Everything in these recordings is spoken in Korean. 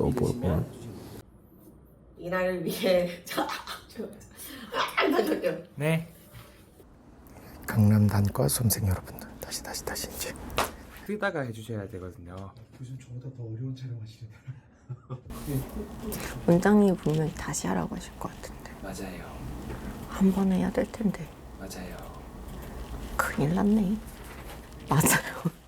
그리고 머리가 또 보이고 이날을 위해. 네. 강남 단과 수험생 여러분들 다시 다시 다시 이제 크다가 해주셔야 되거든요. 원장님이 분명히 다시 하라고 하실 것 같은데 맞아요. 한 번 해야 될 텐데 맞아요. 큰일 났네 맞아요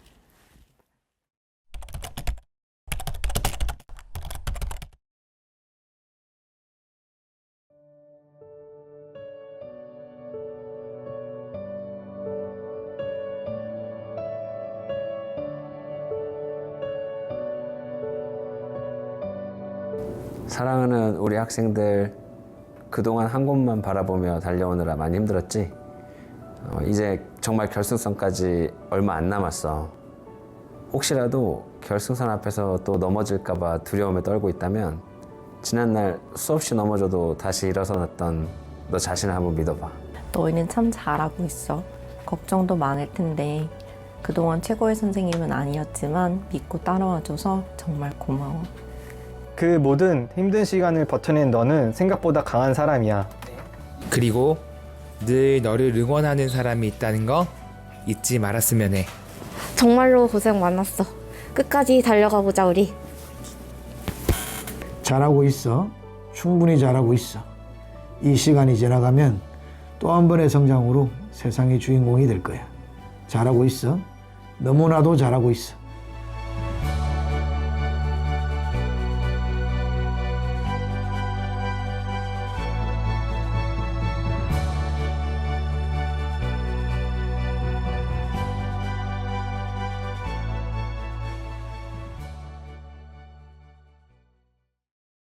사랑하는 우리 학생들 그동안 한 곳만 바라보며 달려오느라 많이 힘들었지? 어, 이제 정말 결승선까지 얼마 안 남았어. 혹시라도 결승선 앞에서 또 넘어질까봐 두려움에 떨고 있다면 지난날 수없이 넘어져도 다시 일어서놨던 너 자신을 한번 믿어봐. 너희는 참 잘하고 있어 걱정도 많을 텐데 그동안 최고의 선생님은 아니었지만 믿고 따라와줘서 정말 고마워 그 모든 힘든 시간을 버텨낸 너는 생각보다 강한 사람이야. 그리고 늘 너를 응원하는 사람이 있다는 거 잊지 말았으면 해. 정말로 고생 많았어. 끝까지 달려가 보자 우리. 잘하고 있어. 충분히 잘하고 있어. 이 시간이 지나가면 또 한 번의 성장으로 세상의 주인공이 될 거야. 잘하고 있어. 너무나도 잘하고 있어.